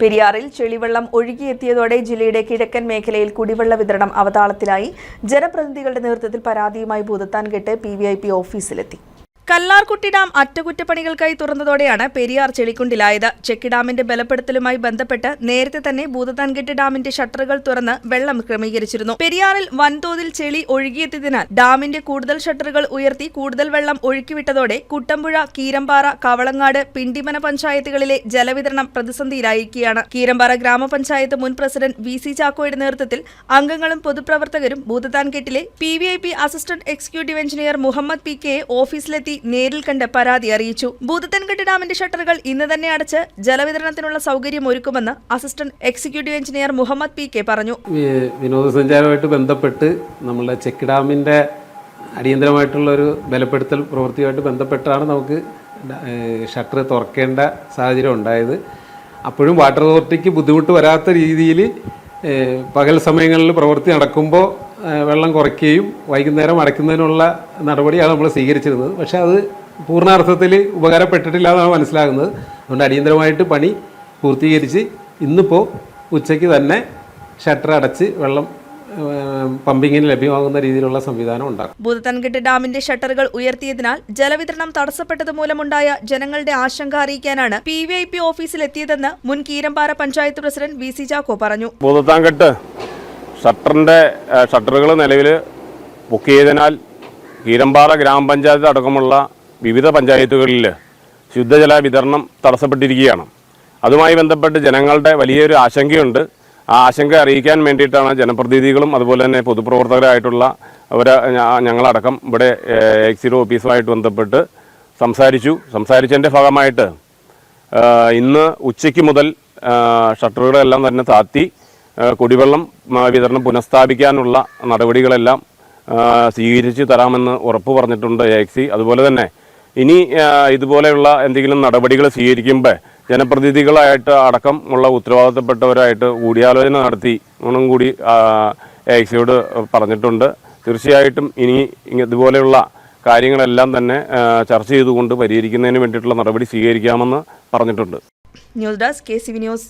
പെരിയാറിൽ ചെളിവെള്ളം ഒഴുകിയെത്തിയതോടെ ജില്ലയുടെ കിഴക്കൻ മേഖലയിൽ കുടിവെള്ള വിതരണം അവതാളത്തിലായി. ജനപ്രതിനിധികളുടെ നേതൃത്വത്തിൽ പരാതിയുമായി Bhoothathankettu P V I P ഓഫീസിലെത്തി. Kallarkutty dam അറ്റകുറ്റപ്പണികൾക്കായി തുറന്നതോടെയാണ് പെരിയാർ ചെളിക്കുണ്ടിലായത്. ചെക്ക് ഡാമിന്റെ ബലപ്പെടുത്തലുമായി ബന്ധപ്പെട്ട് നേരത്തെ തന്നെ ഭൂതത്താൻകെട്ട് ഡാമിന്റെ ഷട്ടറുകൾ തുറന്ന് വെള്ളം ക്രമീകരിച്ചിരുന്നു. പെരിയാറിൽ വൻതോതിൽ ചെളി ഒഴുകിയെത്തിയതിനാൽ ഡാമിന്റെ കൂടുതൽ ഷട്ടറുകൾ ഉയർത്തി കൂടുതൽ വെള്ളം ഒഴുക്കിവിട്ടതോടെ കുട്ടമ്പുഴ കീരമ്പാറ കവളങ്ങാട് പിണ്ടിമന പഞ്ചായത്തുകളിലെ ജലവിതരണം പ്രതിസന്ധിയിലായിരിക്കുകയാണ്. കീരമ്പാറ ഗ്രാമപഞ്ചായത്ത് മുൻ പ്രസിഡന്റ് വി സി ചാക്കോയുടെ നേതൃത്വത്തിൽ അംഗങ്ങളും പൊതുപ്രവർത്തകരും ഭൂതത്താൻകെട്ടിലെ P V I P assistant executive engineer Muhammad P K ഓഫീസിലെത്തി. നേരിൽ കണ്ട് പരാതി അറിയിച്ചു. ഭൂതത്തൻകെട്ട് ഡാമിന്റെ ഷട്ടറുകൾ ഇന്ന് തന്നെ അടച്ച് ജലവിതരണത്തിനുള്ള സൗകര്യം ഒരുക്കുമെന്ന് assistant executive engineer Muhammad P K പറഞ്ഞു. വിനോദസഞ്ചാരമായിട്ട് ബന്ധപ്പെട്ട് നമ്മളുടെ ചെക്ക് ഡാമിന്റെ അടിയന്തരമായിട്ടുള്ള ഒരു ബലപ്പെടുത്തൽ പ്രവൃത്തിയുമായിട്ട് ബന്ധപ്പെട്ടാണ് നമുക്ക് ഷട്ടർ തുറക്കേണ്ട സാഹചര്യം ഉണ്ടായത്. അപ്പോഴും വാട്ടർ അതോറിറ്റിക്ക് ബുദ്ധിമുട്ട് വരാത്ത രീതിയിൽ പകൽ സമയങ്ങളിൽ പ്രവൃത്തി നടക്കുമ്പോൾ വെള്ളം കുറയ്ക്കുകയും വൈകുന്നേരം അടയ്ക്കുന്നതിനുള്ള നടപടിയാണ് നമ്മൾ സ്വീകരിച്ചിരുന്നത്. പക്ഷേ അത് പൂർണാർത്ഥത്തിൽ ഉപകാരപ്പെട്ടിട്ടില്ല എന്നാണ് മനസ്സിലാകുന്നത്. അതുകൊണ്ട് അടിയന്തരമായിട്ട് പണി പൂർത്തീകരിച്ച് ഇന്നിപ്പോൾ ഉച്ചയ്ക്ക് തന്നെ ഷട്ടർ അടച്ച് വെള്ളം പമ്പിങ്ങിന് ലഭ്യമാകുന്ന രീതിയിലുള്ള സംവിധാനം ഉണ്ടാകും ഭൂതത്തൻകെട്ട് ഡാമിന്റെ ഷട്ടറുകൾ ഉയർത്തിയതിനാൽ ജലവിതരണം തടസ്സപ്പെട്ടത് മൂലമുണ്ടായ ജനങ്ങളുടെ ആശങ്ക അറിയിക്കാനാണ് പി വി ഐ പി ഓഫീസിലെത്തിയതെന്ന് മുൻ Keerampara panchayat president V C Chacko പറഞ്ഞു. ഭൂതത്താൻകെട്ട് ഷട്ടറിന്റെ ഷട്ടറുകൾ നിലവിൽ ബുക്ക് ചെയ്തതിനാൽ കീരമ്പാറ ഗ്രാമപഞ്ചായത്ത് അടക്കമുള്ള വിവിധ പഞ്ചായത്തുകളിൽ ശുദ്ധജല വിതരണം തടസ്സപ്പെട്ടിരിക്കുകയാണ്. അതുമായി ബന്ധപ്പെട്ട് ജനങ്ങളുടെ വലിയൊരു ആശങ്കയുണ്ട്. ആ ആശങ്ക അറിയിക്കാൻ വേണ്ടിയിട്ടാണ് ജനപ്രതിനിധികളും അതുപോലെ തന്നെ പൊതുപ്രവർത്തകരായിട്ടുള്ള അവർ ഞങ്ങളടക്കം ഇവിടെ എക്സിഡോ ഓഫീസുമായിട്ട് ബന്ധപ്പെട്ട് സംസാരിച്ചു. സംസാരിച്ചതിന്റെ ഭാഗമായിട്ട് ഇന്ന് ഉച്ചയ്ക്ക് മുതൽ ഷട്ടറുകളെല്ലാം തന്നെ താത്തി കുടിവെള്ളം വിതരണം പുനഃസ്ഥാപിക്കാനുള്ള നടപടികളെല്ലാം സ്വീകരിച്ചു തരാമെന്ന് ഉറപ്പ് പറഞ്ഞിട്ടുണ്ട് എ എക്സി അതുപോലെ തന്നെ ഇനി ഇതുപോലെയുള്ള എന്തെങ്കിലും നടപടികൾ സ്വീകരിക്കുമ്പോൾ ജനപ്രതിനിധികളായിട്ട് അടക്കം ഉള്ള ഉത്തരവാദിത്തപ്പെട്ടവരായിട്ട് കൂടിയാലോചന നടത്തി ഒന്നും കൂടി എ എക്സിയോട് പറഞ്ഞിട്ടുണ്ട്. തീർച്ചയായിട്ടും ഇനി ഇതുപോലെയുള്ള കാര്യങ്ങളെല്ലാം തന്നെ ചർച്ച ചെയ്തുകൊണ്ട് പരിഹരിക്കുന്നതിന് വേണ്ടിയിട്ടുള്ള നടപടി സ്വീകരിക്കാമെന്ന് പറഞ്ഞിട്ടുണ്ട്. News desk K C V news.